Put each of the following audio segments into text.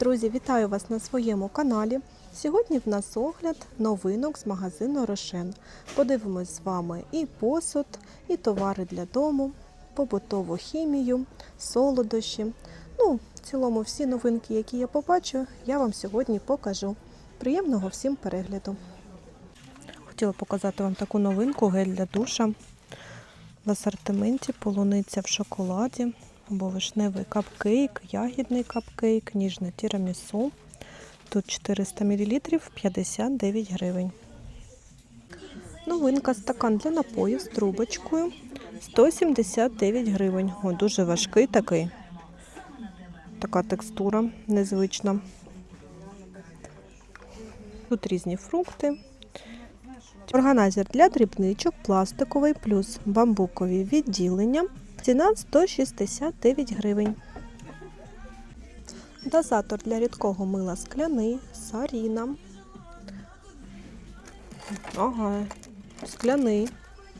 Друзі, вітаю вас на своєму каналі. Сьогодні в нас огляд новинок з магазину Рошен. Подивимось з вами і посуд, і товари для дому, побутову хімію, солодощі. Ну, в цілому, всі новинки, які я побачу, я вам сьогодні покажу. Приємного всім перегляду. Хотіла показати вам таку новинку гель для душа в асортименті полуниця в шоколаді або вишневий капкейк, ягідний капкейк, ніжне тірамісу. Тут 400 мл 59 гривень. Новинка стакан для напою з трубочкою 179 гривень. О, дуже важкий такий. Така текстура незвична. Тут різні фрукти. Органайзер для дрібничок, пластиковий плюс бамбукові відділення. Ціна 169 гривень. Дозатор для рідкого мила скляний, саріна. Ага, скляний,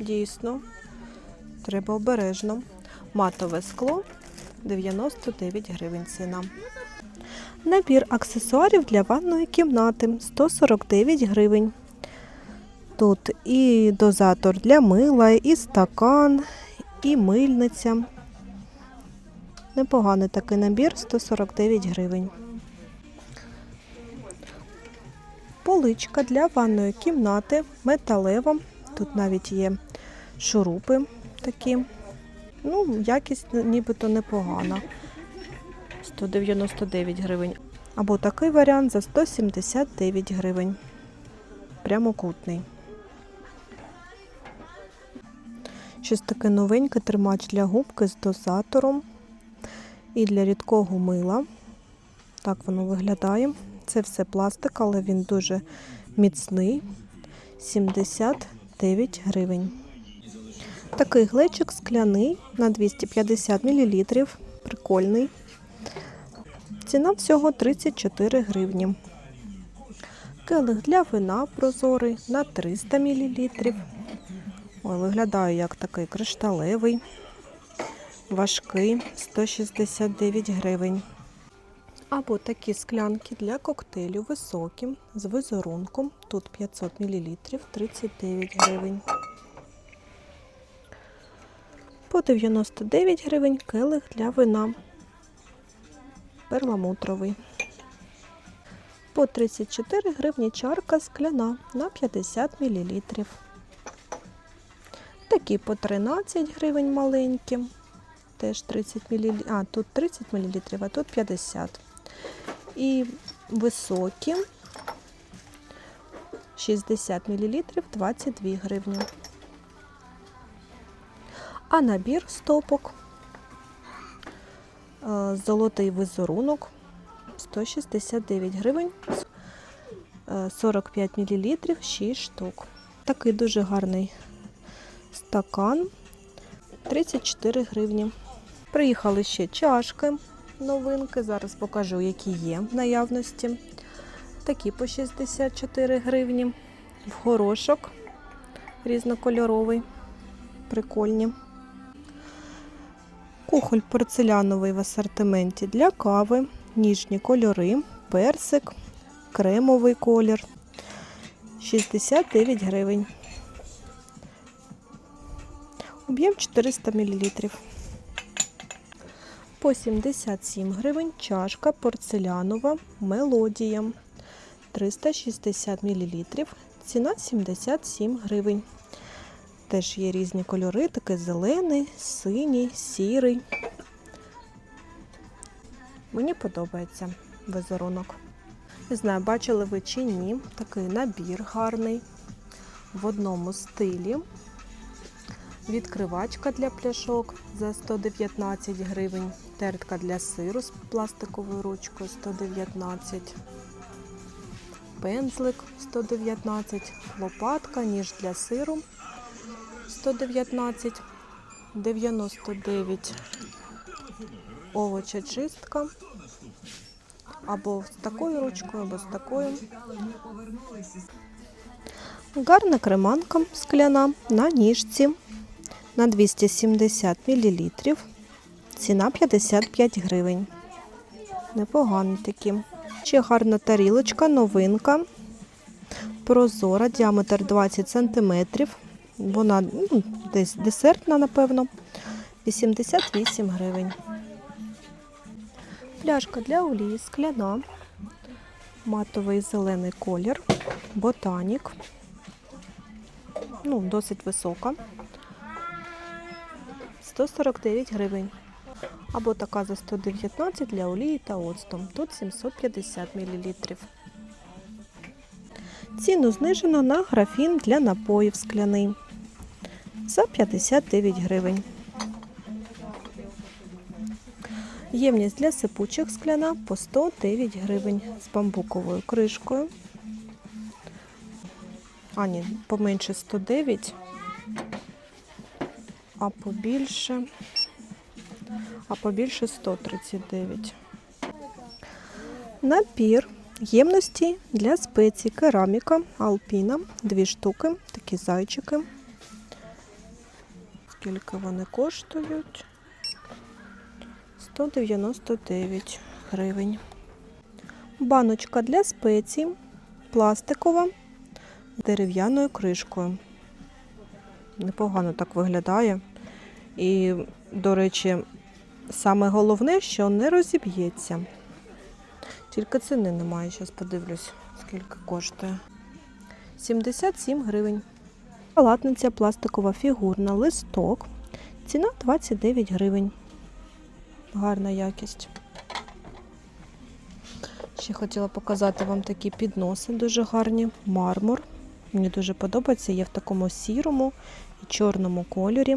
дійсно. Треба обережно. Матове скло 99 гривень ціна. Набір аксесуарів для ванної кімнати 149 гривень. Тут і дозатор для мила, і стакан, і мильниця. Непоганий такий набір 149 гривень. Поличка для ванної кімнати металева. Тут навіть є шурупи такі. Ну, якість нібито непогана. 199 гривень. Або такий варіант за 179 гривень. Прямокутний. Щось таке новеньке тримач для губки з дозатором і для рідкого мила. Так воно виглядає. Це все пластик, але він дуже міцний. 79 гривень. Такий глечик скляний на 250 мл. Прикольний. Ціна всього 34 гривні. Келих для вина прозорий на 300 мл. Ой, виглядає як такий кришталевий, важкий, 169 гривень. Або такі склянки для коктейлю високі з візерунком. Тут 500 мл, 39 гривень. По 99 гривень келих для вина. Перламутровий. По 34 гривні чарка скляна на 50 мл. Такі по 13 гривень маленькі. Теж 30 мл. А, тут 30 мл, а тут 50. І високі 60 мл 22 гривні. А набір стопок. е, Золотий візерунок 169 гривень, е, 45 мл 6 штук. Такий дуже гарний стакан 34 гривні. Приїхали ще чашки новинки. Зараз покажу, які є в наявності. Такі по 64 гривні. В горошок різнокольоровий. Прикольні. Кухоль порцеляновий в асортименті для кави, ніжні кольори, персик, кремовий колір. 69 гривень. Об'єм 400 мл. По 77 гривень чашка порцелянова мелодія 360 мл. Ціна 77 гривень. Теж є різні кольори, такий зелений, синій, сірий. Мені подобається візерунок. Не знаю, бачили ви чи ні. Такий набір гарний в одному стилі. Відкривачка для пляшок за 119 гривень. Тертка для сиру з пластиковою ручкою 119. Пензлик 119. Лопатка, ніж для сиру 119. 99. Овочечистка. Або з такою ручкою, або з такою. Гарна креманка скляна на ніжці на 270 мл. Ціна 55 гривень. Непогані такі. Ще гарна тарілочка, новинка. Прозора, діаметр 20 см. Вона ну, десь десертна, напевно. 88 гривень. Пляшка для олії скляна. Матовий зелений колір. Ботанік. Ну, досить висока. 149 гривень. Або така за 119 для олії та оцту. Тут 750 мл. Ціну знижено на графін для напоїв скляний за 59 гривень. Ємність для сипучих скляна по 109 гривень з бамбуковою кришкою. А, ні, поменше 109, а побільше, а побільше 139. Напір ємності для спецій, кераміка, алпіна, дві штуки, такі зайчики. Скільки вони коштують? 199 гривень. Баночка для спецій, пластикова, з дерев'яною кришкою. Непогано так виглядає. І, до речі, саме головне, що не розіб'ється. Тільки ціни немає, зараз подивлюсь, скільки коштує. 77 гривень. Палатниця пластикова фігурна, листок. Ціна 29 гривень. Гарна якість. Ще хотіла показати вам такі підноси дуже гарні. Мармур. Мені дуже подобається. Є в такому сірому і чорному кольорі.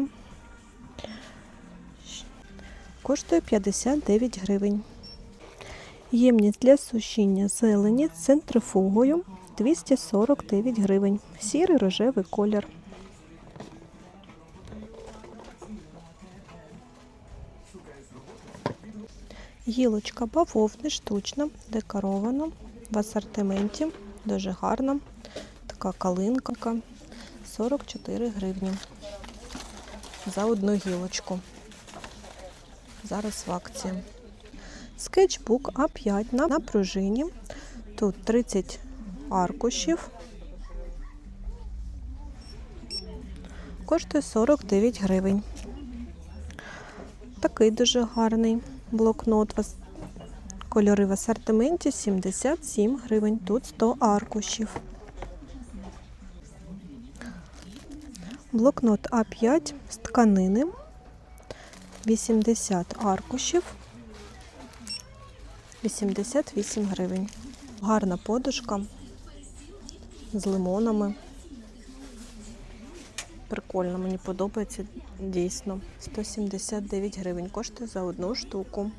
Коштує 59 гривень. Ємність для сушіння зелені з центрифугою 249 гривень. Сірий рожевий колір. Гілочка бавовни штучна, декорована в асортименті. Дуже гарна. Така калинка 44 гривні за одну гілочку. Зараз в акції. Скетчбук А5 на, пружині. Тут 30 аркушів. Коштує 49 гривень. Такий дуже гарний блокнот. Кольори в асортименті 77 гривень. Тут 100 аркушів. Блокнот А5 з тканини 80 аркушів. 88 гривень. Гарна подушка з лимонами. Прикольно, мені подобається дійсно. 179 гривень коштує за одну штуку.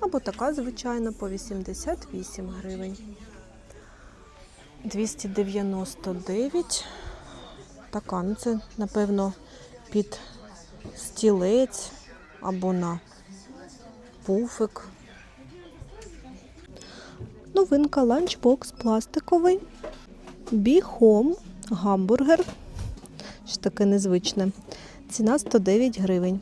Або така звичайна по 88 гривень. 299. Така, ну це, напевно, під стілець або на пуфик. Новинка ланчбокс пластиковий. Біхом гамбургер. Що таке незвичне. Ціна 109 гривень.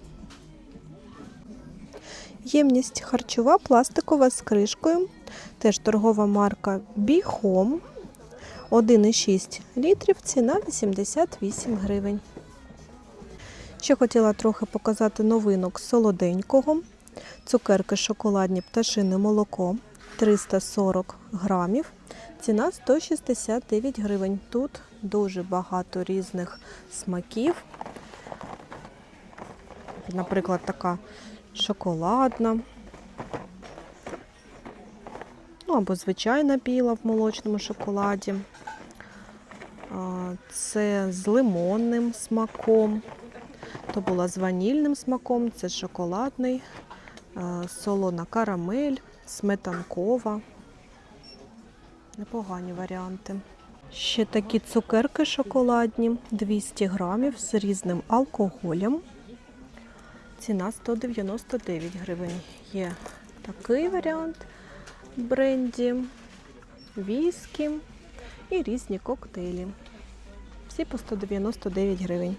Ємність харчова пластикова з кришкою. Теж торгова марка Біхом. 1,6 літрів. Ціна 88 гривень. Ще хотіла трохи показати новинок солоденького. Цукерки шоколадні пташине молоко 340 грамів. Ціна 169 гривень. Тут дуже багато різних смаків. Наприклад, така шоколадна. Ну, або звичайна біла в молочному шоколаді. Це з лимонним смаком. То була з ванільним смаком, це шоколадний, солона карамель, сметанкова. Непогані варіанти. Ще такі цукерки шоколадні, 200 грамів з різним алкоголем. Ціна 199 гривень. Є такий варіант бренді, віскі і різні коктейлі. Всі по 199 гривень.